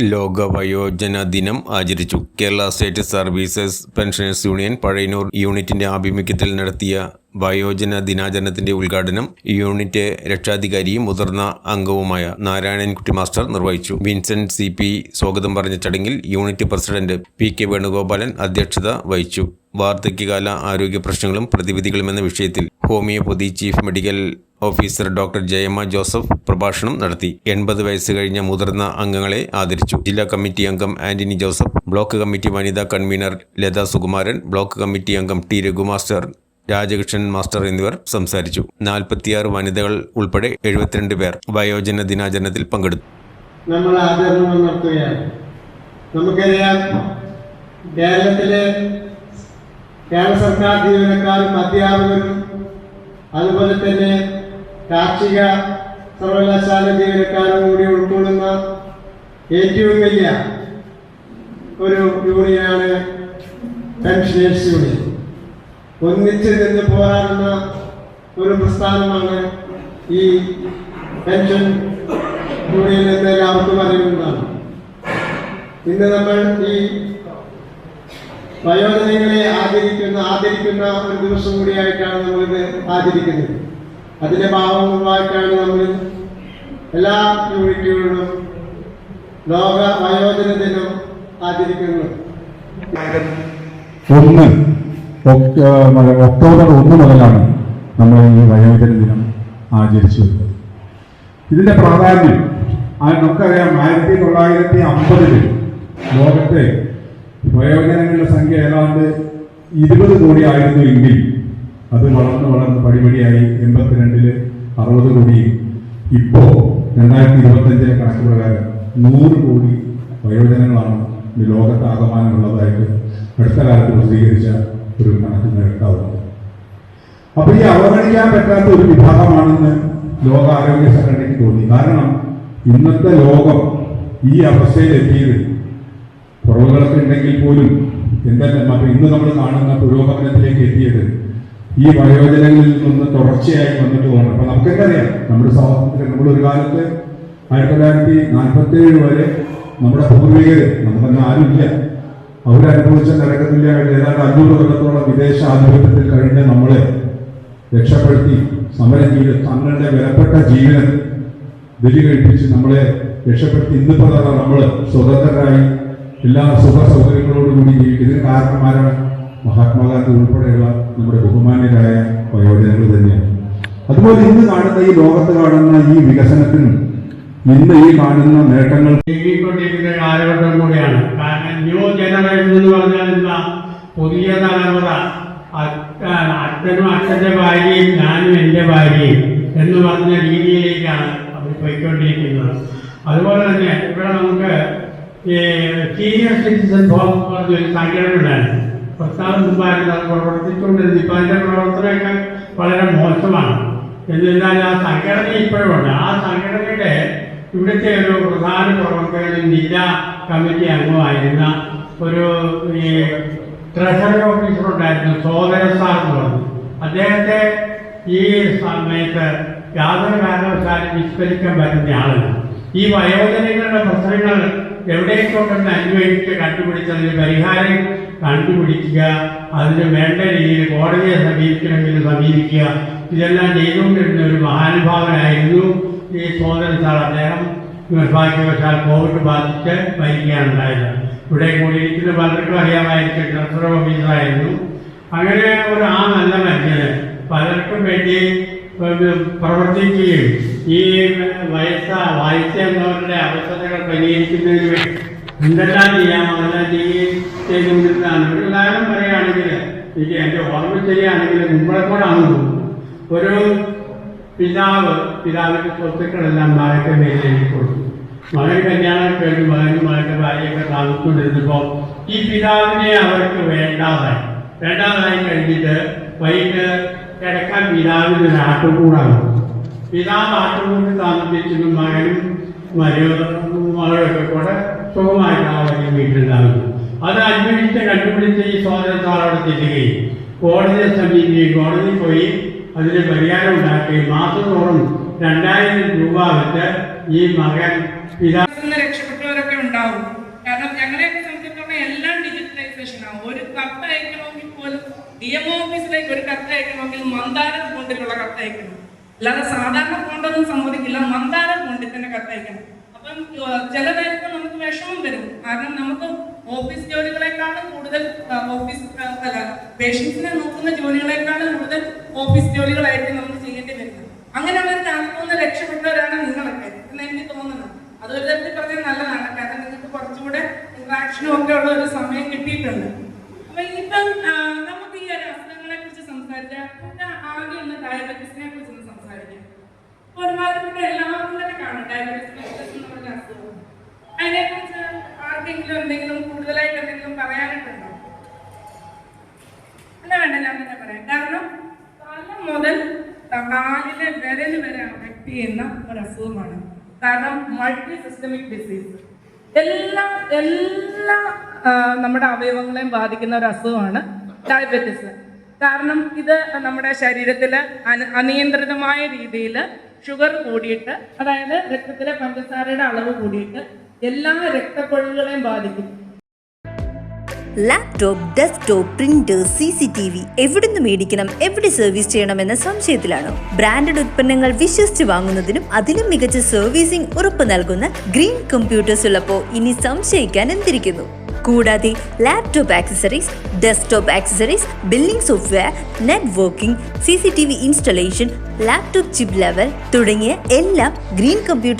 ലോക വയോജന ദിനം ആചരിച്ചു. Kerala state services pensioners union Pazhayanur യൂണിറ്റിന്റെ ആഭിമുഖ്യത്തിൽ നടത്തിയ വയോജന ദിനാചരണത്തിന്റെ ഉദ്ഘാടനം യൂണിറ്റ് രക്ഷാധികാരിയും മുതിർന്ന അംഗവുമായ നാരായണൻകുട്ടി മാസ്റ്റർ നിർവഹിച്ചു. വിൻസെന്റ് സി പി സ്വാഗതം പറഞ്ഞ ചടങ്ങിൽ unit president P K Venugopalan അധ്യക്ഷത വഹിച്ചു. വാർദ്ധക്യകാല ആരോഗ്യ പ്രശ്നങ്ങളും പ്രതിവിധികളും എന്ന വിഷയത്തിൽ homoeopathy chief medical officer doctor Jayamma Joseph പ്രഭാഷണം നടത്തി. എൺപത് വയസ്സ് കഴിഞ്ഞ മുതിർന്ന അംഗങ്ങളെ ആദരിച്ചു. ജില്ലാ കമ്മിറ്റി അംഗം ആന്റണി ജോസഫ് ബ്ലോക്ക് കമ്മിറ്റി വനിതാ convener Latha Sukumaran block committee അംഗം ടി രഘുമാസ്റ്റർ രാജകൃഷ്ണൻ മാസ്റ്റർ എന്നിവർ സംസാരിച്ചു. നാൽപ്പത്തിയാറ് വനിതകൾ ഉൾപ്പെടെ എഴുപത്തിരണ്ട് പേർ വയോജന ദിനാചരണത്തിൽ പങ്കെടുത്തു. നമ്മൾ ആചരണം നടത്തുകയാണ്. നമുക്കറിയാം കേരളത്തിലെ കേരള സർക്കാർ ജീവനക്കാരും അധ്യാപകരും അതുപോലെ തന്നെ കാർഷിക സർവകലാശാല ജീവനക്കാരും കൂടി ഉൾക്കൊള്ളുന്ന ഏറ്റവും വലിയ ഒരു യൂണിയനാണ് പെൻഷനേഴ്സ് യൂണിയൻ. ഒന്നിച്ച് നിന്ന് പോരാടുന്ന ഒരു പ്രസ്ഥാനമാണ് ഈ പെൻഷൻ യൂണിയൻ എന്ന് എല്ലാവർക്കും അറിയുന്നതാണ്. ഇന്ന് നമ്മൾ ഈ വയോജനങ്ങളെ ആദരിക്കുന്ന ആദരിക്കുന്ന ഒരു ദിവസം കൂടിയായിട്ടാണ് നമ്മളിത് ആചരിക്കുന്നത്. അതിന്റെ ഭാഗമായിട്ടാണ് നമ്മൾ എല്ലാ യൂണിറ്റുകളിലും ലോക വയോജന ദിനം ആചരിക്കുന്നത്. ഒന്ന് ഒക്ടോബർ ഒന്ന് മുതലാണ് നമ്മൾ ഈ വയോജന ദിനം ആചരിച്ചു വരുന്നത്. ഇതിന്റെ പ്രാധാന്യം നമുക്കറിയാം ആയിരത്തി തൊള്ളായിരത്തി അമ്പതിൽ ലോകത്തെ വയോജനങ്ങളുടെ സംഖ്യ ഏതാണ്ട് ഇരുപത് കോടി ആയിരുന്നു എങ്കിൽ അത് വളർന്ന് വളർന്ന് പടിപടിയായി എൺപത്തിരണ്ടിൽ അറുപത് കോടി. ഇപ്പോ രണ്ടായിരത്തി ഇരുപത്തഞ്ചിലെ കണക്ക് പ്രകാരം നൂറ് കോടി വയോജനങ്ങളാണ് ഈ ലോകത്ത് ആകമാനമുള്ളതായിട്ട് അടുത്ത കാലത്ത് പ്രസിദ്ധീകരിച്ച ഒരു കണക്ക് നേട്ടാവുന്നത് അപ്പൊ ഈ അവഗണിക്കാൻ പറ്റാത്ത ഒരു വിഭാഗമാണെന്ന് ലോകാരോഗ്യ സംഘടനയ്ക്ക് തോന്നി. കാരണം ഇന്നത്തെ ലോകം ഈ അവസ്ഥയിൽ കുറവുകളൊക്കെ ഉണ്ടെങ്കിൽ പോലും എന്തെല്ലാം അപ്പൊ ഇന്ന് നമ്മൾ കാണുന്ന പുരോഗമനത്തിലേക്ക് എത്തിയത് ഈ വയോജനങ്ങളിൽ നിന്ന് തുടർച്ചയായി വന്നിട്ട് പോകണം. അപ്പൊ നമുക്കൊക്കെ അറിയാം നമ്മുടെ സ്വാതന്ത്ര്യം നമ്മൾ ഒരു കാലത്ത് ആയിരത്തി തൊള്ളായിരത്തി നാൽപ്പത്തി ഏഴ് വരെ നമ്മുടെ പൂർവികർ നമുക്കൊന്നും ആരുമില്ല അവരനുഭവിച്ച നരകത്തില്ല ഏതാണ്ട് അഞ്ഞൂറ് കൊല്ലത്തോളം വിദേശ ആധിപത്യത്തിൽ കഴിഞ്ഞ നമ്മളെ രക്ഷപ്പെടുത്തി സമരം ചെയ്ത് തങ്ങളുടെ വിലപ്പെട്ട ജീവൻ ബലി കഴിപ്പിച്ച് നമ്മളെ രക്ഷപ്പെടുത്തി. ഇന്നിപ്പോൾ നമ്മൾ സ്വതന്ത്രരായി എല്ലാ സുഖ സൗകര്യങ്ങളോടുകൂടി ഇതിന് കാരണന്മാരാണ് മഹാത്മാഗാന്ധി ഉൾപ്പെടെയുള്ള നമ്മുടെ ബഹുമാന്യരായ വയോജനങ്ങൾ തന്നെയാണ്. അതുപോലെ ഇന്ന് കാണുന്ന ഈ ലോകത്ത് കാണുന്ന ഈ വികസനത്തിനും ഇന്ന് ഈ കാണുന്ന നേട്ടങ്ങൾ നീങ്ങിക്കൊണ്ടിരിക്കുന്ന കാലഘട്ടം കൂടിയാണ്. കാരണം ന്യൂ ജനറേഷൻ എന്ന് പറഞ്ഞാൽ എന്താ? പുതിയ തലമുറ. അച്ഛ- അച്ഛനും അച്ഛന്റെ ഭാര്യയും ഞാനും എന്റെ ഭാര്യയും എന്ന് പറഞ്ഞ രീതിയിലേക്കാണ് അവർ പോയിക്കൊണ്ടിരിക്കുന്നത്. അതുപോലെ തന്നെ ഇവിടെ നമുക്ക് ഈ സീനിയർ സിറ്റിസൺ ഫോം എന്ന് പറഞ്ഞൊരു സംഘടന ഉണ്ടായിരുന്നു. പ്രസ്ഥാനം മുമ്പായിരുന്നു അത് പ്രവർത്തിച്ചുകൊണ്ടിരുന്നത്. ഇപ്പം അതിന്റെ പ്രവർത്തനമൊക്കെ വളരെ മോശമാണ്. എന്നിരുന്നാൽ ആ സംഘടന ഇപ്പോഴുണ്ട് ആ സംഘടനയുടെ ഇവിടുത്തെ ഒരു പ്രധാന പ്രവർത്തകനും ജില്ലാ കമ്മിറ്റി അംഗമായിരുന്ന ഒരു ഈ ട്രഷറി ഓഫീസർ ഉണ്ടായിരുന്നു സോദര സാർ എന്ന് പറഞ്ഞു. അദ്ദേഹത്തെ ഈ സമയത്ത് യാതൊരു കാരണവശാലും വിസ്മരിക്കാൻ പറ്റുന്ന ആളല്ല. ഈ വയോജനങ്ങളുടെ പ്രശ്നങ്ങൾ എവിടേക്കൊണ്ടെന്ന് അന്വേഷിച്ച് കണ്ടുപിടിച്ചതിന് പരിഹാരം കണ്ടുപിടിക്കുക അതിന് വേണ്ട രീതിയിൽ കോടതിയെ സമീപിക്കണമെങ്കിൽ സമീപിക്കുക. ഇതെല്ലാം ചെയ്തുകൊണ്ടിരുന്ന ഒരു മഹാനുഭാവനായിരുന്നു ഈ സോദരൻ സാർ. അദ്ദേഹം നിർഭാഗ്യവശാൽ കോവിഡ് ബാധിച്ച് മരിക്കുകയാണുണ്ടായത്. ഇവിടെ ഇവിടെ കൂടിയിരിക്കുന്ന പലർക്കും അറിയാമായിരിക്കും ട്രഷറർ ഓഫീസറായിരുന്നു. അങ്ങനെ ഒരു ആ നല്ല മനുഷ്യന് പലർക്കും വേണ്ടി പ്രവർത്തിക്കുകയും ഈ വയസ്സ വയസ്സെന്നവരുടെ അവസ്ഥകൾ പരിഹരിക്കുന്നതിന് വേണ്ടി എന്തെല്ലാം ചെയ്യാമോ അതെല്ലാം ചെയ്യുകയും ചെയ്തുകൊണ്ടിരുന്നതാണ് ഒരു ഉദാഹരണം പറയുകയാണെങ്കിൽ എനിക്ക് എന്റെ ഓർമ്മ ശരിയാണെങ്കിൽ മുമ്പളെ കൂടാണ് ഒരു പിതാവ് പിതാവിന്റെ സ്വത്തുക്കളെല്ലാം മകന്റെ മേലേക്ക് കൊടുത്തു. മകൻ കല്യാണം കഴിഞ്ഞ് മകനും മകന്റെ ഭാര്യയൊക്കെ താമസിച്ചുകൊണ്ടിരുന്നപ്പോൾ ഈ പിതാവിനെ അവർക്ക് വേണ്ടാതായി. വേണ്ടാതായി കഴിഞ്ഞിട്ട് വൈകിട്ട് കിടക്കാൻ പിതാവിന്റെ ഒരു ആട്ടുകൂടാണ് പിതാവ് ആട്ടുകൂടി താമസിച്ചിരുന്ന മകനും മരോ മകളൊക്കെ കൂടെ സുഖമായിട്ടാണ് അവരുടെ വീട്ടിലുണ്ടാകുന്നത് വീട്ടിലുണ്ടാകുന്നു. അത് അന്വേഷിച്ച് കണ്ടുപിടിച്ച് ഈ സോദരൻ അവിടെ ചെല്ലുകയും കോടതിയെ സമീപിക്കുകയും കോടതി പോയി അതിന് പരിഹാരം ഉണ്ടാക്കുകയും മാസത്തോളം രണ്ടായിരം രൂപ വെച്ച് ഈ മകൻ പിതാ നിന്ന് രക്ഷപ്പെട്ടവരൊക്കെ ഉണ്ടാവും. കാരണം ഞങ്ങളെയൊക്കെ സംബന്ധിച്ചിടത്തോളം എല്ലാം ഡിജിറ്റലൈസേഷൻ ആവും ഒരു കത്ത് അയക്കണമെങ്കിൽ പോലും ഡി എം ഓഫീസിലേക്ക് ഒരു കത്ത് അയക്കണമെങ്കിൽ മന്ദാര കൊണ്ടിട്ടുള്ള കത്ത് അയക്കണം. അല്ലാതെ സാധാരണ പൂണ്ടൊന്നും സമ്മതിക്കില്ല മന്ദാര ഫോണ്ടിൽ തന്നെ കത്തയക്കണം അപ്പം ചില നേരത്തെ നമുക്ക് വിഷമം വരും. കാരണം നമുക്ക് ഓഫീസ് ജോലികളെക്കാളും കൂടുതൽ ഓഫീസ് അല്ല പേഷ്യൻസിനെ നോക്കുന്ന ജോലികളെക്കാളും കൂടുതൽ ഓഫീസ് ജോലികളായിരിക്കും നമുക്ക് ചെയ്യേണ്ടി വരുന്നത്. അങ്ങനെയുള്ളവർക്ക് അതൊന്ന് രക്ഷപ്പെട്ടവരാണ് നിങ്ങളൊക്കെ. എന്ന് എനിക്ക് തോന്നുന്നു. അതൊരു തരത്തിൽ പറഞ്ഞാൽ നല്ലതാണ്. കാരണം നിങ്ങൾക്ക് കുറച്ചുകൂടെ ഇൻട്രാക്ഷനും ഒക്കെ ഉള്ള ഒരു സമയം കിട്ടിയിട്ടുണ്ട്. അപ്പൊ ഇപ്പം ആ, നമുക്ക് ഈ ഒരു അസുഖങ്ങളെ കുറിച്ച് സംസാരിച്ചാൽ നമുക്ക് ആദ്യം ഒന്ന് ഡയബറ്റീസിനെ കുറിച്ച് ഒന്ന് സംസാരിക്കാം ഇപ്പൊ ഒരുമാതിരിപ്പെട്ട കാണും ഡയബറ്റീസ് ആർക്കെങ്കിലും എന്തെങ്കിലും കൂടുതലായിട്ട് എന്തെങ്കിലും പറയാനായിട്ടുണ്ടോ അല്ല വേണ്ട ഞാൻ തന്നെ പറയാം കാരണം തല മുതൽ കാലിലെ വിരൽ വരെ അഫക്ട് ചെയ്യുന്ന ഒരു അസുഖമാണ് കാരണം മൾട്ടി സിസ്റ്റമിക് ഡിസീസ് എല്ലാ എല്ലാ നമ്മുടെ അവയവങ്ങളെയും ബാധിക്കുന്ന ഒരു അസുഖമാണ് ഡയബറ്റിസ് കാരണം ഇത് നമ്മുടെ ശരീരത്തിൽ അനിയന്ത്രിതമായ രീതിയിൽ ഷുഗർ കൂടിയിട്ട് അതായത് രക്തത്തിലെ പഞ്ചസാരയുടെ അളവ് കൂടിയിട്ട് എല്ലാ രക്തക്കൊഴലുകളെയും ബാധിക്കും. Laptop desktop printer C C T V എവിടുന്ന് മേടിക്കണം എവിടെ സർവീസ് ചെയ്യണമെന്ന സംശയത്തിലാണോ. ബ്രാൻഡഡ് ഉൽപ്പന്നങ്ങൾ വിശ്വസിച്ച് വാങ്ങുന്നതിനും അതിലും മികച്ച സർവീസിംഗ് ഉറപ്പ് നൽകുന്ന ഗ്രീൻ കമ്പ്യൂട്ടേഴ്സ് ഉള്ളപ്പോൾ ഇനി സംശയിക്കാൻ എന്തിരിക്കുന്നു? കൂടാതെ laptop accessories desktop accessories billing software networking C C T V installation laptop chip level തുടങ്ങിയ എല്ലാം ഗ്രീൻ കമ്പ്യൂട്ടർ